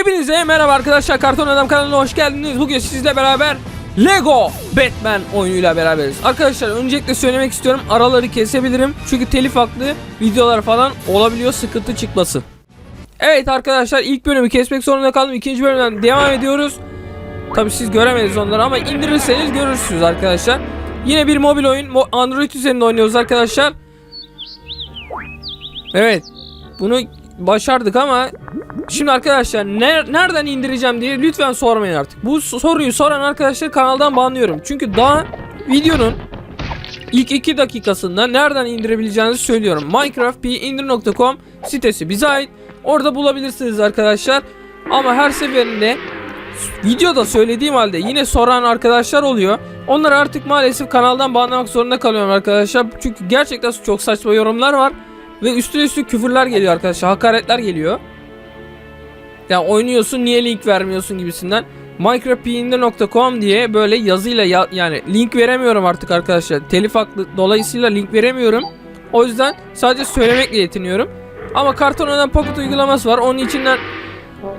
Hepinize merhaba arkadaşlar Karton Adam kanalına hoş geldiniz. Bugün sizle beraber Lego Batman oyunuyla beraberiz. Arkadaşlar öncelikle söylemek istiyorum araları kesebilirim. Çünkü telif haklı videolar falan olabiliyor sıkıntı çıkması. Evet arkadaşlar ilk bölümü kesmek zorunda kaldım. İkinci bölümden devam ediyoruz. Tabi siz göremediniz onları ama indirirseniz görürsünüz arkadaşlar. Yine bir mobil oyun. Android üzerinde oynuyoruz arkadaşlar. Evet. Bunu başardık ama Şimdi arkadaşlar ne, nereden indireceğim diye lütfen sormayın artık. Bu soruyu soran arkadaşlar kanaldan banlıyorum. Çünkü daha videonun ilk 2 dakikasında nereden indirebileceğinizi söylüyorum. minecraftpindir.com sitesi bize ait. Orada bulabilirsiniz arkadaşlar. Ama her seferinde videoda söylediğim halde yine soran arkadaşlar oluyor. Onları artık maalesef kanaldan banlamak zorunda kalıyorum arkadaşlar. Çünkü gerçekten çok saçma yorumlar var. Ve üstüne üstü küfürler geliyor arkadaşlar. Hakaretler geliyor. Ya oynuyorsun niye link vermiyorsun gibisinden. minecraftpin'de.com diye böyle yazıyla ya, yani link veremiyorum artık arkadaşlar. Telif haklı dolayısıyla link veremiyorum. O yüzden sadece söylemekle yetiniyorum. Ama Karton Adam Pocket uygulaması var. Onun içinden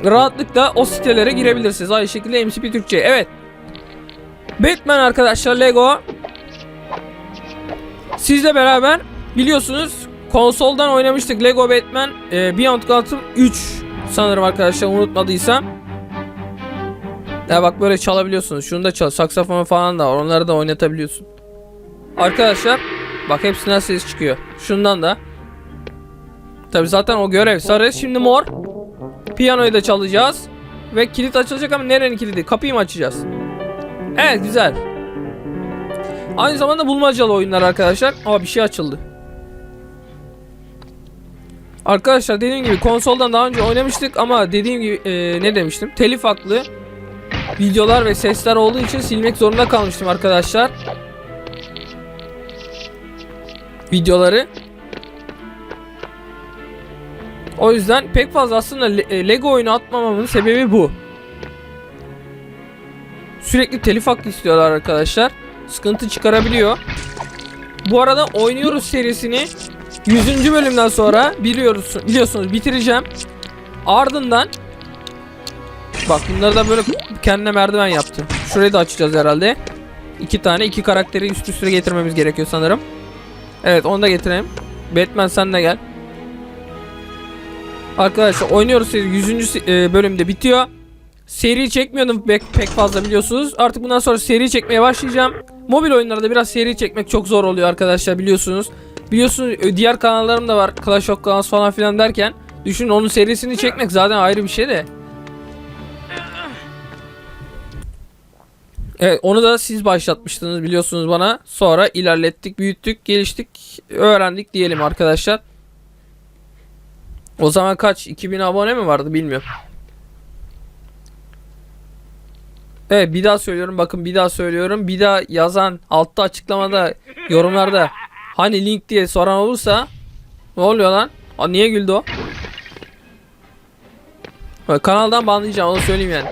rahatlıkla o sitelere girebilirsiniz. Aynı şekilde MCP Türkçe. Evet. Batman arkadaşlar Lego. Sizle beraber biliyorsunuz konsoldan oynamıştık Lego Batman e, Beyond Gotham 3 sanırım arkadaşlar unutmadıysam. Ya bak böyle çalabiliyorsunuz. Şunu da çal. Saksafon falan da var. Onları da oynatabiliyorsun. Arkadaşlar bak hepsinden ses çıkıyor. Şundan da. Tabi zaten o görev sarı. Şimdi mor. Piyanoyu da çalacağız. Ve kilit açılacak ama nerenin kilidi? Kapıyı mı açacağız? Evet güzel. Aynı zamanda bulmacalı oyunlar arkadaşlar. Aa bir şey açıldı. Arkadaşlar dediğim gibi konsoldan daha önce oynamıştık ama dediğim gibi e, ne demiştim? Telif haklı videolar ve sesler olduğu için silmek zorunda kalmıştım arkadaşlar. Videoları. O yüzden pek fazla aslında e, Lego oyunu atmamamın sebebi bu. Sürekli telif hakkı istiyorlar arkadaşlar. Sıkıntı çıkarabiliyor. Bu arada oynuyoruz serisini 100. bölümden sonra biliyoruz biliyorsunuz bitireceğim. Ardından bak bunları da böyle kendine merdiven yaptı. Şurayı da açacağız herhalde. İki tane iki karakteri üst üste getirmemiz gerekiyor sanırım. Evet onu da getireyim. Batman sen de gel. Arkadaşlar oynuyoruz seri 100. se- e, bölümde bitiyor. Seri çekmiyordum pek, pek fazla biliyorsunuz. Artık bundan sonra seri çekmeye başlayacağım. Mobil oyunlarda biraz seri çekmek çok zor oluyor arkadaşlar biliyorsunuz. Biliyorsunuz ö, diğer kanallarım da var. Clash of Clans falan filan derken. Düşün onun serisini çekmek zaten ayrı bir şey de. Evet onu da siz başlatmıştınız biliyorsunuz bana. Sonra ilerlettik, büyüttük, geliştik, öğrendik diyelim arkadaşlar. O zaman kaç? 2000 abone mi vardı bilmiyorum. Evet bir daha söylüyorum bakın bir daha söylüyorum. Bir daha yazan altta açıklamada yorumlarda hani link diye soran olursa ne oluyor lan? Aa, niye güldü o? Bak, kanaldan banlayacağım onu söyleyeyim yani.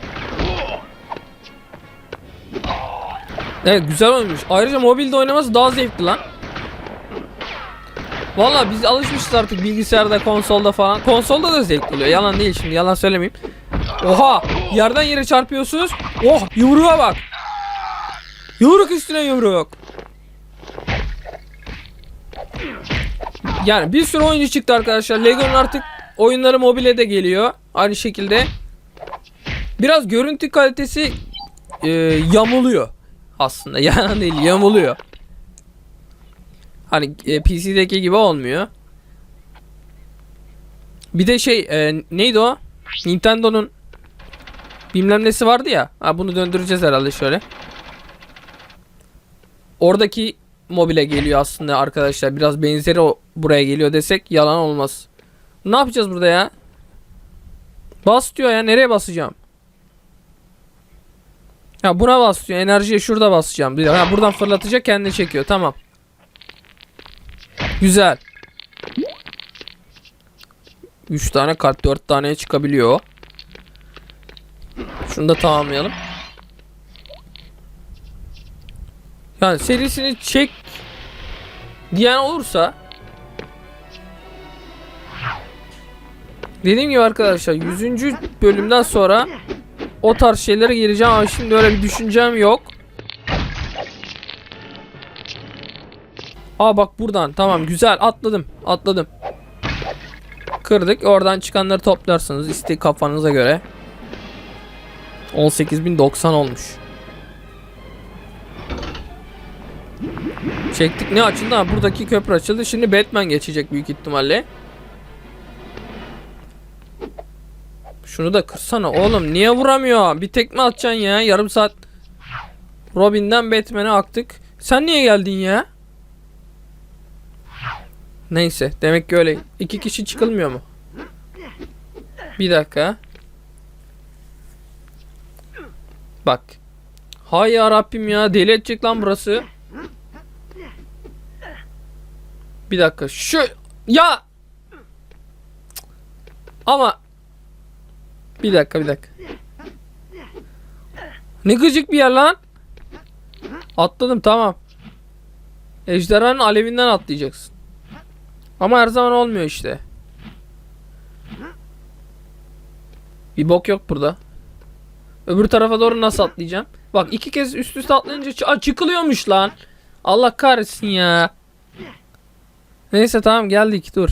Evet güzel oynamış. Ayrıca mobilde oynaması daha zevkli lan. Valla biz alışmışız artık bilgisayarda, konsolda falan. Konsolda da zevkli oluyor. Yalan değil şimdi. Yalan söylemeyeyim. Oha! Yerden yere çarpıyorsunuz. Oh! Yumruğa bak. Yumruk üstüne yumruk. Yani bir sürü oyuncu çıktı arkadaşlar. Lego'nun artık oyunları mobile de geliyor. Aynı şekilde. Biraz görüntü kalitesi e, yamuluyor. Aslında yalan değil yamuluyor. Hani e, PC'deki gibi olmuyor. Bir de şey e, neydi o? Nintendo'nun bilmem nesi vardı ya. Ha bunu döndüreceğiz herhalde şöyle. Oradaki mobile geliyor aslında arkadaşlar. Biraz benzeri o buraya geliyor desek yalan olmaz. Ne yapacağız burada ya? Bas diyor ya. Nereye basacağım? Ha buna bas diyor. Enerjiye şurada basacağım. diyor. Ha buradan fırlatacak kendini çekiyor. Tamam. Güzel. 3 tane kart 4 taneye çıkabiliyor. Şunu da tamamlayalım. Yani serisini çek diyen olursa Dediğim gibi arkadaşlar 100. bölümden sonra o tarz şeylere gireceğim ama şimdi öyle bir düşüncem yok. Aa bak buradan tamam güzel atladım atladım. Kırdık oradan çıkanları toplarsınız isteği kafanıza göre. 18.090 olmuş. Çektik ne açıldı ha buradaki köprü açıldı şimdi Batman geçecek büyük ihtimalle. Şunu da kırsana oğlum niye vuramıyor bir tekme atacaksın ya yarım saat Robin'den Batman'e aktık. Sen niye geldin ya? Neyse demek ki öyle. İki kişi çıkılmıyor mu? Bir dakika. Bak. Hay Rabbim ya deli edecek lan burası. Bir dakika. Şu ya ama bir dakika bir dakika. Ne gıcık bir yer lan. Atladım tamam. Ejderhanın alevinden atlayacaksın. Ama her zaman olmuyor işte. Bir bok yok burada. Öbür tarafa doğru nasıl atlayacağım? Bak iki kez üst üste atlayınca çıkılıyormuş lan. Allah kahretsin ya. Neyse tamam geldik dur.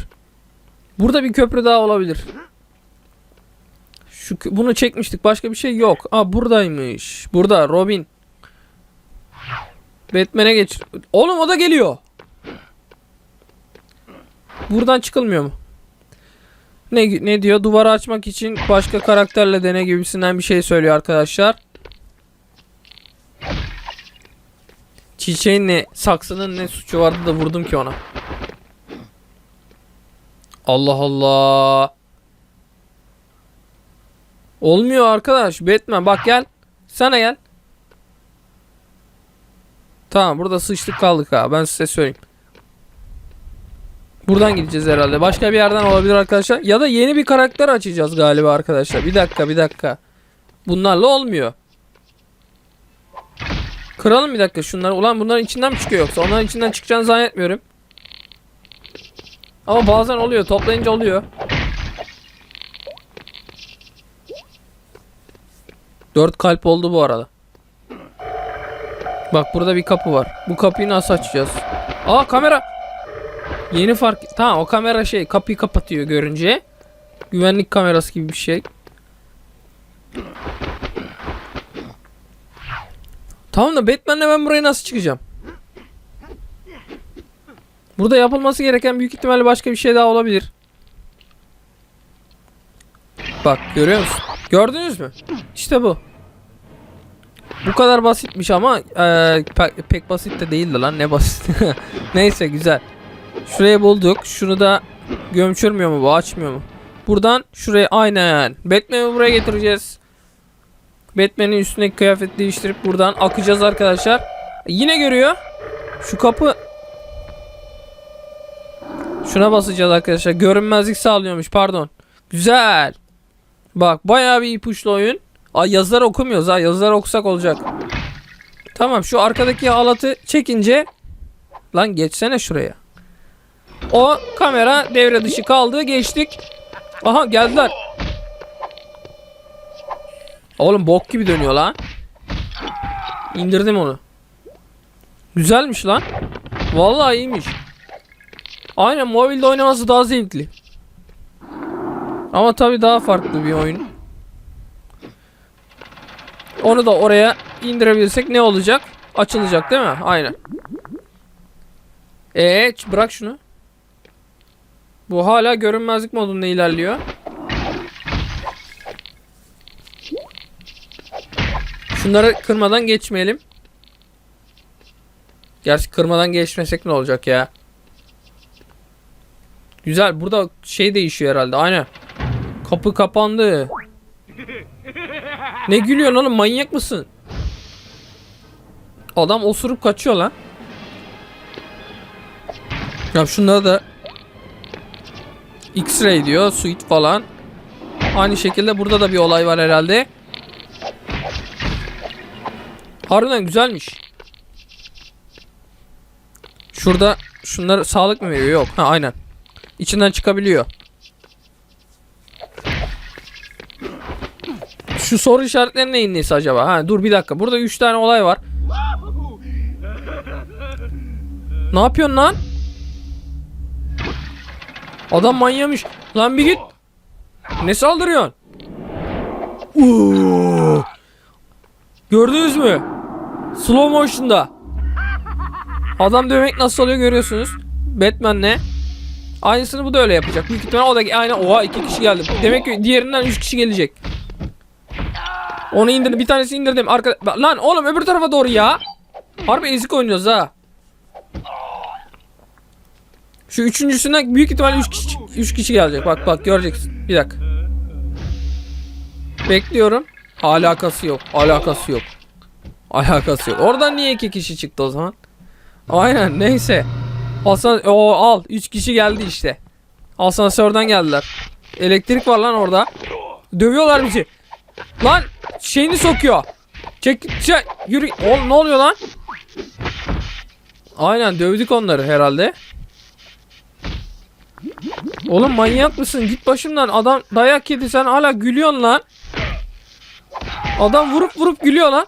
Burada bir köprü daha olabilir. Şu bunu çekmiştik başka bir şey yok. Aa buradaymış. Burada Robin. Batman'e geç. Oğlum o da geliyor. Buradan çıkılmıyor mu? Ne ne diyor? Duvarı açmak için başka karakterle dene gibisinden bir şey söylüyor arkadaşlar. Çiçeğin ne, saksının ne suçu vardı da vurdum ki ona. Allah Allah. Olmuyor arkadaş. Batman bak gel. Sana gel. Tamam burada sıçtık kaldık ha. Ben size söyleyeyim. Buradan gideceğiz herhalde. Başka bir yerden olabilir arkadaşlar. Ya da yeni bir karakter açacağız galiba arkadaşlar. Bir dakika bir dakika. Bunlarla olmuyor. Kıralım bir dakika şunları. Ulan bunların içinden mi çıkıyor yoksa? Onların içinden çıkacağını zannetmiyorum. Ama bazen oluyor. Toplayınca oluyor. Dört kalp oldu bu arada. Bak burada bir kapı var. Bu kapıyı nasıl açacağız? Aa kamera. Yeni fark. Tamam o kamera şey kapıyı kapatıyor görünce. Güvenlik kamerası gibi bir şey. Tamam da Batman'le ben buraya nasıl çıkacağım? Burada yapılması gereken büyük ihtimalle başka bir şey daha olabilir. Bak görüyor musun? Gördünüz mü? İşte bu. Bu kadar basitmiş ama eee, pe- pek basit de değildi lan ne basit. Neyse güzel. Şurayı bulduk. Şunu da gömçürmüyor mu bu? Açmıyor mu? Buradan şuraya aynen. Batman'i buraya getireceğiz. Batman'in üstündeki kıyafet değiştirip buradan akacağız arkadaşlar. Yine görüyor. Şu kapı Şuna basacağız arkadaşlar. Görünmezlik sağlıyormuş. Pardon. Güzel. Bak bayağı bir ipuçlu oyun. Ay yazılar okumuyoruz ha. Yazılar okusak olacak. Tamam şu arkadaki halatı çekince lan geçsene şuraya. O kamera devre dışı kaldı. Geçtik. Aha geldiler. Oğlum bok gibi dönüyor lan. İndirdim onu. Güzelmiş lan. Vallahi iyiymiş. Aynen mobilde oynaması daha zevkli. Ama tabii daha farklı bir oyun. Onu da oraya indirebilirsek ne olacak? Açılacak değil mi? Aynen. Eee bırak şunu. Bu hala görünmezlik modunda ilerliyor. Şunları kırmadan geçmeyelim. Gerçi kırmadan geçmesek ne olacak ya? Güzel. Burada şey değişiyor herhalde. Aynen. Kapı kapandı. Ne gülüyorsun oğlum? Manyak mısın? Adam osurup kaçıyor lan. Ya şunlara da X-ray diyor. Suite falan. Aynı şekilde burada da bir olay var herhalde. Harbiden güzelmiş. Şurada şunlar sağlık mı veriyor? Yok. Ha aynen. İçinden çıkabiliyor. Şu soru işaretleri neyin nesi acaba? Ha dur bir dakika. Burada 3 tane olay var. Ne yapıyorsun lan? Adam manyamış. Lan bir git. Ne saldırıyorsun? Uuu. Gördünüz mü? Slow motion'da. Adam dövmek nasıl oluyor görüyorsunuz. Batman'le. Aynısını bu da öyle yapacak. Büyük ihtimal o da aynı. Oha iki kişi geldi. Demek ki diğerinden üç kişi gelecek. Onu indirdim. Bir tanesi indirdim. Arka... Lan oğlum öbür tarafa doğru ya. Harbi ezik oynuyoruz ha. Şu üçüncüsünden büyük ihtimalle 3 kişi, üç kişi gelecek. Bak bak göreceksin. Bir dakika. Bekliyorum. Alakası yok. Alakası yok. Alakası yok. Oradan niye iki kişi çıktı o zaman? Aynen neyse. Hasan o al 3 kişi geldi işte. Asansörden geldiler. Elektrik var lan orada. Dövüyorlar bizi. Lan şeyini sokuyor. Çek, çek yürü. Oğlum ne oluyor lan? Aynen dövdük onları herhalde. Oğlum manyak mısın? Git başımdan. Adam dayak yedi sen hala gülüyorsun lan. Adam vurup vurup gülüyor lan.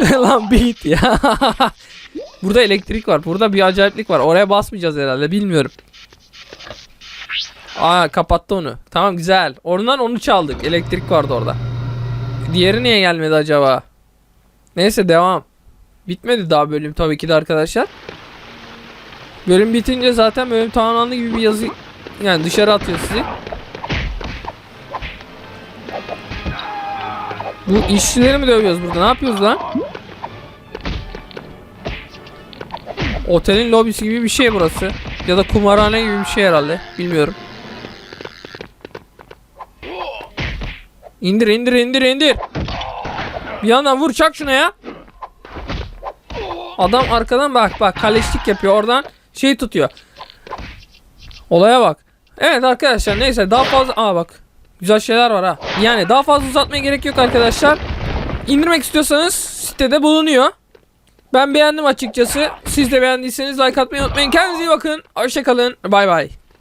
lan bir git ya. Burada elektrik var. Burada bir acayiplik var. Oraya basmayacağız herhalde. Bilmiyorum. Aa kapattı onu. Tamam güzel. Oradan onu çaldık. Elektrik vardı orada. Diğeri niye gelmedi acaba? Neyse devam. Bitmedi daha bölüm tabii ki de arkadaşlar. Bölüm bitince zaten bölüm tamamlandı gibi bir yazı yani dışarı atıyor sizi. Bu işçileri mi dövüyoruz burada? Ne yapıyoruz lan? Otelin lobisi gibi bir şey burası. Ya da kumarhane gibi bir şey herhalde. Bilmiyorum. İndir indir indir indir. Bir yandan vur çak şuna ya. Adam arkadan bak bak kaleşlik yapıyor oradan şey tutuyor. Olaya bak. Evet arkadaşlar neyse daha fazla aa bak güzel şeyler var ha. Yani daha fazla uzatmaya gerek yok arkadaşlar. İndirmek istiyorsanız sitede bulunuyor. Ben beğendim açıkçası. Siz de beğendiyseniz like atmayı unutmayın. Kendinize iyi bakın. Hoşçakalın. Bay bay.